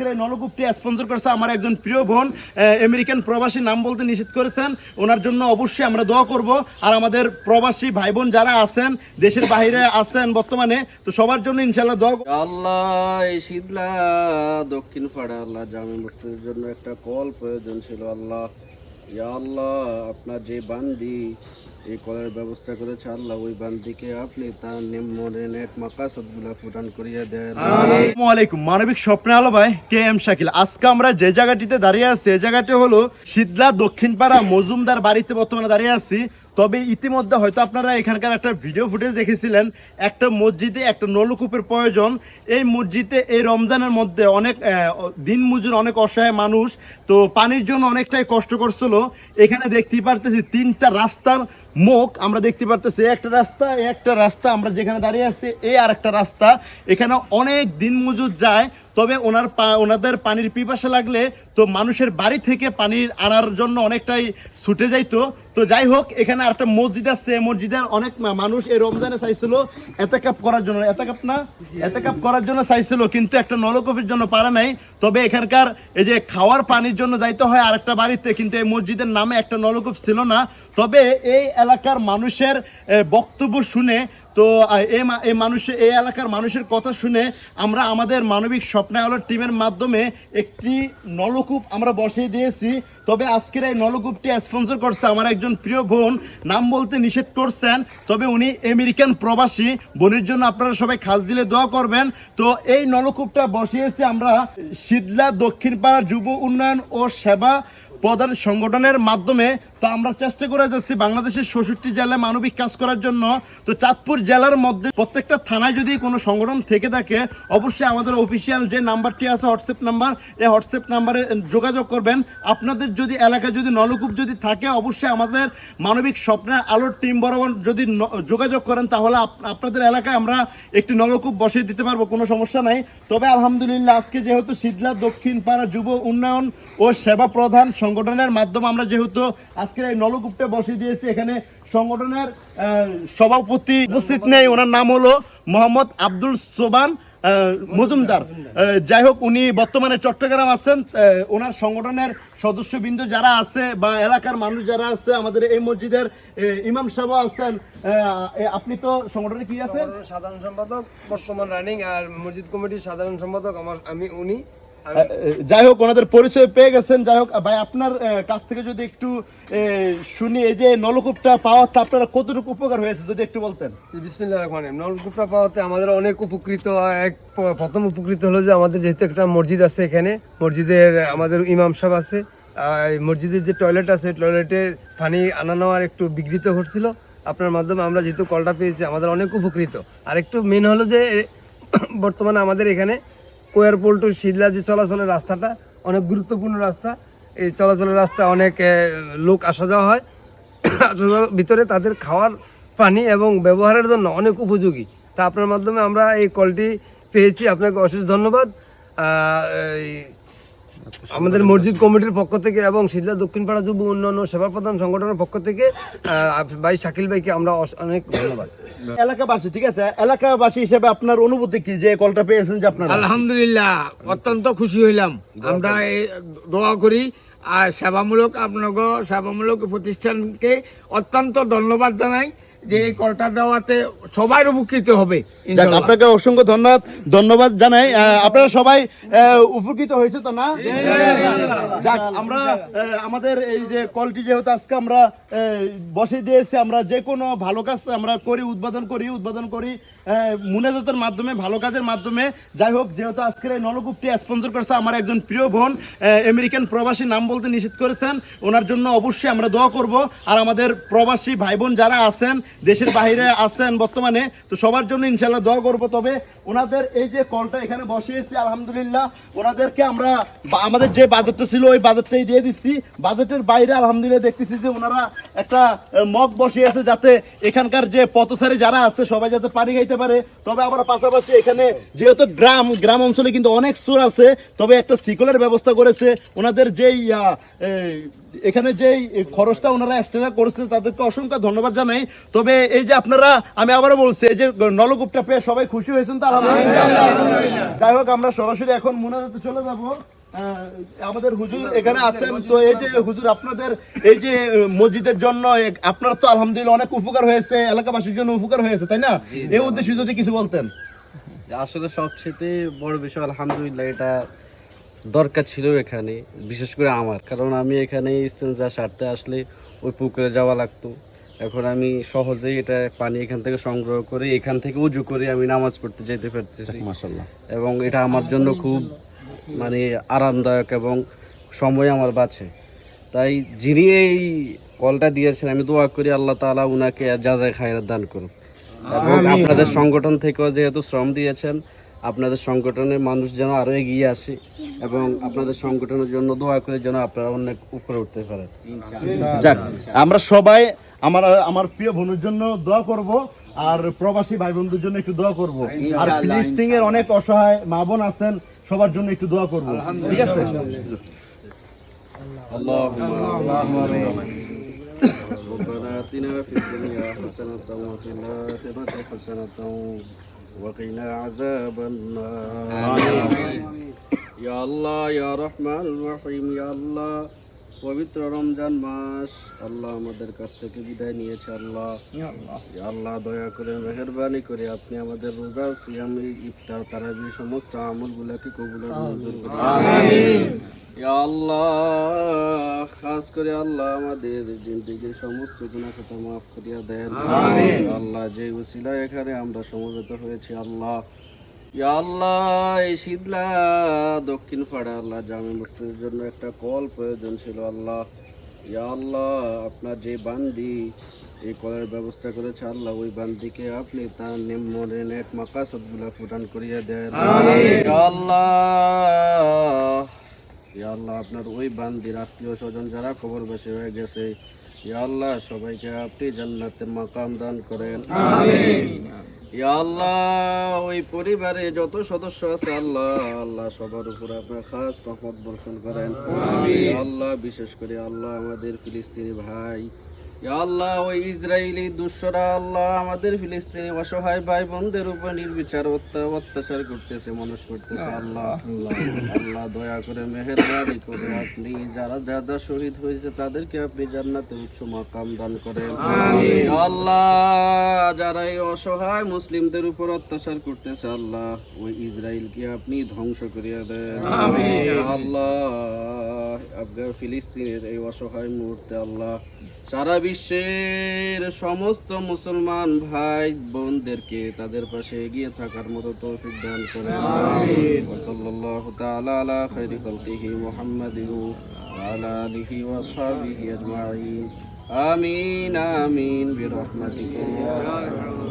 আজকের এই নলকূপটি স্পন্সর করেছে আমার একজন প্রিয় বোন আমেরিকান প্রবাসী নাম বলতে নিষেধ করেছেন ওনার জন্য অবশ্যই আমরা দোয়া করব আর আমাদের প্রবাসী ভাই বোন যারা আছেন, দেশের বাইরে আছেন বর্তমানে, তো সবার জন্য ইনশাল্লাহ দোয়া। আল্লাহ, এই শীতলা দক্ষিণ পাড়া, আল্লাহ জামে মসজিদের জন্য একটা কল প্রয়োজন ছিল, আল্লাহ ইয়া আল্লাহ, আপনার যে বান্দি এই কলের ব্যবস্থা করেছে আল্লাহ, ওই বান্দিকে আপনি তার মনে নেক মাকাসদগুলা প্রদান করিয়া দেন। আসসালামু আলাইকুম মানবিক স্বপ্নে আলো ভাই কে এম শাকিল। আজকে আমরা যে জায়গাটিতে দাঁড়িয়ে আছি এই জায়গাটি হলো শীতলা দক্ষিণপাড়া মজুমদার বাড়িতে বর্তমানে দাঁড়িয়ে আছি। তবে ইতিমধ্যে হয়তো আপনারা এখানকার একটা ভিডিও ফুটেজ দেখেছিলেন, একটা মসজিদে একটা নলকূপের প্রয়োজন। এই মসজিদে এই রমজানের মধ্যে অনেক দিন মজুর অনেক অসহায় মানুষ তো পানির জন্য অনেকটাই কষ্ট করছিল। এখানে দেখতে পারতেছি তিনটা রাস্তার মুখ, আমরা দেখতে পারতেছি একটা রাস্তা একটা রাস্তা, আমরা যেখানে দাঁড়িয়ে আছি, এই আর একটা রাস্তা। এখানে অনেক দিন মজুর যায় তবে ওনার ওনাদের পানির পিপাসা লাগলে তো মানুষের বাড়ি থেকে পানি আনার জন্য অনেকটাই ছুটে যাইতো। তো যাই হোক, এখানে একটা মসজিদ আছে। মসজিদের অনেক মানুষ এই রমজানে চাইছিল এত কাপ করার জন্য, এত কাপ না? এত কাপ করার জন্য চাইছিল, কিন্তু একটা নলকূপের জন্য পারে নাই। তবে এখানকার এই যে খাওয়ার পানির জন্য যাইতে হয় আরেকটা বাড়িতে, কিন্তু এই মসজিদের নামে একটা নলকূপ ছিল না। তবে এই এলাকার মানুষের বক্তব্য শুনে তো এই মানুষের এই এলাকার মানুষের কথা শুনে আমরা আমাদের মানবিক স্বপ্নায়লের টিমের মাধ্যমে একটি নলকূপ আমরা বসিয়ে দিয়েছি। তবে আজকের এই নলকূপটি স্পন্সর করছে আমার একজন প্রিয় বোন, নাম বলতে নিষেধ করছেন। তবে উনি আমেরিকান প্রবাসী, বোনের জন্য আপনারা সবাই খাস দিলে দোয়া করবেন। তো এই নলকূপটা বসিয়েছি আমরা শীতলা দক্ষিণপাড়া যুব উন্নয়ন ও সেবা প্রধান সংগঠনের মাধ্যমে। তো আমরা চেষ্টা করে যাচ্ছি বাংলাদেশের ষষট্টি জেলায় মানবিক কাজ করার জন্য। তো চাঁদপুর জেলার মধ্যে প্রত্যেকটা থানায় যদি কোনো সংগঠন থেকে থাকে, অবশ্যই আমাদের অফিসিয়াল যে নাম্বারটি আছে, হোয়াটসঅ্যাপ নাম্বার, এই হোয়াটসঅ্যাপ নাম্বারে যোগাযোগ করবেন। আপনাদের যদি এলাকায় যদি নলকূপ যদি থাকে, অবশ্যই আমাদের মানবিক স্বপ্নের আলোর টিম বরাবর যদি যোগাযোগ করেন, তাহলে আপনাদের এলাকায় আমরা একটি নলকূপ বসিয়ে দিতে পারব, কোনো সমস্যা নাই। তবে আলহামদুলিল্লাহ, আজকে যেহেতু শীতলা দক্ষিণ পাড়া যুব উন্নয়ন ও সেবা প্রধান সংগঠনের মাধ্যমে আমরা যেহেতু আজকের এই নলকূপটা বসিয়ে দিয়েছি, এখানে সংগঠনের সভাপতি উপস্থিত নেই। ওনার নাম হলো মোহাম্মদ আব্দুল সোবান মজুমদার। যাই হোক, উনি বর্তমানে চট্টগ্রাম আছেন। ওনার সংগঠনের সদস্যবৃন্দ যারা আছে বা এলাকার মানুষ যারা আছে, আমাদের এই মসজিদের ইমাম সাহেব আছেন। আপনি তো সংগঠনে কি আছেন? সাধারণ সম্পাদক, বর্তমান রানিং আর মসজিদ কমিটির সাধারণ সম্পাদক আমার, আমি, উনি। যাই হোক, ওনাদের পরিচয় পেয়ে গেছেন। যাই হোক, ভাই, আপনার কাছ থেকে যদি একটু শুনি, এই যে নলকূপটা পাওয়াতে আপনারা কতটুকু উপকার হয়েছে, যদি একটু বলতেন। নলকূপটা পাওয়াতে আমাদের অনেক উপকৃত, এক, প্রথম উপকৃত হলো যে আমাদের যেহেতু একটা মসজিদ আছে এখানে, মসজিদের, আমাদের ইমাম সাহেব আছে মসজিদের যে টয়লেট আছে টয়লেটে পানি আনা নেওয়ার একটু বিঘ্নিত ঘটছিল। আপনার মাধ্যমে আমরা যেহেতু কলটা পেয়েছি, আমাদের অনেক উপকৃত। আর একটু মেন হলো যে বর্তমানে আমাদের এখানে কোয়ার টু শিদলা যে চলাচলের রাস্তাটা, অনেক গুরুত্বপূর্ণ রাস্তা। এই চলাচলের রাস্তা অনেক লোক আসা যাওয়া হয়। আসা যাওয়ার ভিতরে তাদের খাওয়ার পানি এবং ব্যবহারের জন্য অনেক উপযোগী। তা আপনার মাধ্যমে আমরা এই কলটি পেয়েছি। আপনাকে অশেষ ধন্যবাদ। আমাদের মসজিদ কমিটির পক্ষ থেকে এবং শিলচর দক্ষিণপাড়া যুব উন্নয়ন ও সেবা প্রদান সংগঠনের পক্ষ থেকে ভাই শাকিল ভাইকে আমরা অনেক ধন্যবাদ। এলাকাবাসী ঠিক আছে? এলাকাবাসী হিসেবে আপনার অনুভূতি কি? যে কলটা পেয়েছেন যে আপনার? আলহামদুলিল্লাহ অত্যন্ত খুশি হইলাম। আমরা দোয়া করি আর সেবামূলক আপনাকে সেবামূলক প্রতিষ্ঠানকে অত্যন্ত ধন্যবাদ জানাই। যে এই কলটা দেওয়াতে সবাই উপকৃত হবে আপনাকে অসংখ্য ধন্যবাদ ধন্যবাদ জানাই। আপনারা সবাই উপকৃত হয়েছে তো না? যাক আমরা আমাদের এই যে কলটি যেহেতু আজকে আমরা বসে দিয়েছি আমরা যে কোনো ভালো কাজ আমরা করি উদ্বোধন করি উদ্বোধন করি আহ, মুনাজাতের মাধ্যমে ভালো কাজের মাধ্যমে। যাই হোক যেহেতু আজকের এই নলকূপটি স্পন্সর করেছে আমার একজন প্রিয় বোন আহ, আমেরিকান প্রবাসী নাম বলতে নিষেধ করেছেন ওনার জন্য অবশ্যই আমরা দোয়া করব। আর আমাদের প্রবাসী ভাই বোন যারা আছেন দেশের বাইরে আছেন বর্তমানে, তো সবার জন্য ইনশাল্লাহ দোয়া করব। তবে ওনাদের এই যে কলটা এখানে বসিয়েছি, আলহামদুলিল্লাহ, ওনাদেরকে আমরা আমাদের যে বাজেটটা ছিল, ওই বাজেটটাই দিয়ে দিচ্ছি। বাজেটের বাইরে আলহামদুলিল্লাহ দেখতেছি যে ওনারা একটা মগ বসিয়েছে যাতে এখানকার যে পথচারী যারা আছে, সবাই যাতে পানি খাইতে পারে। তবে আবার পাশাপাশি এখানে যেহেতু গ্রাম গ্রাম অঞ্চলে কিন্তু অনেক চোর আছে, তবে একটা সিকলের ব্যবস্থা করেছে। ওনাদের যেই এখানে যে খরচটা ওনারা এক্সট্রা করেছে তাদেরকে অসংখ্য ধন্যবাদ জানাই। তবে এই যে আপনারা আমি আবারও বলছি এই যে নলকূপটা পেয়ে সবাই খুশি হয়েছেন তো আলহামদুলিল্লাহ। যাই হোক আমরা সরাসরি এখন মোনাজাতে চলে যাব। আমাদের হুজুর এখানে আছেন। তো এই যে হুজুর আপনাদের এই যে মসজিদের জন্য আপনার তো আলহামদুলিল্লাহ অনেক উপকার হয়েছে এলাকাবাসীর জন্য উপকার হয়েছে তাই না? এই উদ্দেশ্যে যদি কিছু বলতেন। আসলে সবচেয়ে বড় বিষয় আলহামদুলিল্লাহ এটা দরকার ছিল এখানে বিশেষ করে আমার। কারণ আমি এখানে যা সারতে আসলে ওই পুকুরে যাওয়া লাগতো। এখন আমি সহজেই এটা পানি এখান থেকে সংগ্রহ করে এখান থেকে উজু করে আমি নামাজ পড়তে যেতে পারতেছি। এবং এটা আমার জন্য খুব মানে আরামদায়ক এবং সময় আমার বাঁচে। তাই যিনি এই কলটা দিয়েছেন আমি দোয়া করি আল্লাহ তাআলা উনাকে যা যা খায়ের দান করুন এবং আপনাদের সংগঠন থেকেও যেহেতু শ্রম দিয়েছেন আপনাদের সংগঠনের মানুষ যেন আরো এগিয়ে আসে এবং আপনাদের সংগঠনের জন্য দোয়া করে যেন আপনারা অনেক উপরে উঠতে পারেন যাক আমরা সবাই আমার আমার প্রিয় বোনের জন্য দোয়া করব আর প্রবাসী ভাই বন্ধুর জন্য একটু দোয়া করব আর ফিলিস্তিনের অনেক অসহায় মা বোন আছেন সবার জন্য একটু দোয়া করব ঠিক আছে ربنا آتنا في الدنيا حسنة وفي الآخرة حسنة وقنا عذاب النار يا الله يا رحمن الرحيم يا الله পবিত্র রমজান মাস আল্লাহ আমাদের কাছ থেকে বিদায় নিয়েছে আল্লাহ। আল্লাহ। দয়া করে মেহরবানি করে আপনি আমাদের রোজা সিয়াম ইফতার তারাবি সমস্ত আমলগুলোকে কবুল মঞ্জুর করে আল্লাহ খাস করে আল্লাহ আমাদের জিন্দগির সমস্ত গুনাহ কথা মাফ করিয়া দেন। আল্লাহ যে উসিলা এখানে আমরা সমবেত হয়েছি আল্লাহ। আল্লাহ এই শীতলা দক্ষিণ পাড়া আল্লাহ জামে মসজিদের জন্য একটা কল প্রয়োজন ছিল আল্লাহ। ইয়া আল্লাহ আপনার যে বান্দি এই কলের ব্যবস্থা করেছে আল্লাহ ওই বান্দিকে আপনি তার নিম্নে নেক মাকাসদগুলা প্রদান করিয়া দেন। আল্লাহ। ইয়া আল্লাহ আপনার ওই বান্দির আত্মীয় স্বজন যারা কবরবাসী হয়ে গেছে ইয়া আল্লাহ সবাইকে আপনি জান্নাতের মাকাম দান করেন। ইয়া আল্লাহ ওই পরিবারে যত সদস্য আছে আল্লাহ আল্লাহ সবার উপরে আপনার খাস রহমত বর্ষণ করেন। আল্লাহ বিশেষ করে আল্লাহ আমাদের ফিলিস্তিনি ভাই। আল্লাহ ওই ইসরায়েলি দুঃসরা আল্লাহ আমাদের ফিলিস্তিনি অসহায় ভাই বোনদের উপর নির্বিচার অত্যাচার করতেছে মানুষ করতেছে। আল্লাহ আল্লাহ। দয়া করে মেহেরবানি করে। আপনি যারা যারা শহীদ হয়েছে তাদেরকে আপনি জান্নাতে উচ্চ মাকাম দান করেন। আল্লাহ যারা এই অসহায় মুসলিমদের উপর অত্যাচার করতেছে আল্লাহ ওই ইসরায়েলকে আপনি ধ্বংস করিয়া দেন। আল্লাহ। আফগান ফিলিস্তিনের এই অসহায় মুহূর্তে আল্লাহ সারা বিশ্বের সমস্ত মুসলমান ভাই বোনদেরকে তাদের পাশে এগিয়ে থাকার মতো তৌফিক দান করেন সাল্লাল্লাহু তাআলা আলা খাইরি খালকিহি মুহাম্মাদিন ওয়া আলা আলিহি ওয়া আসহাবিহি আজমাইন। আমিন আমিন বিরহমাতিকা।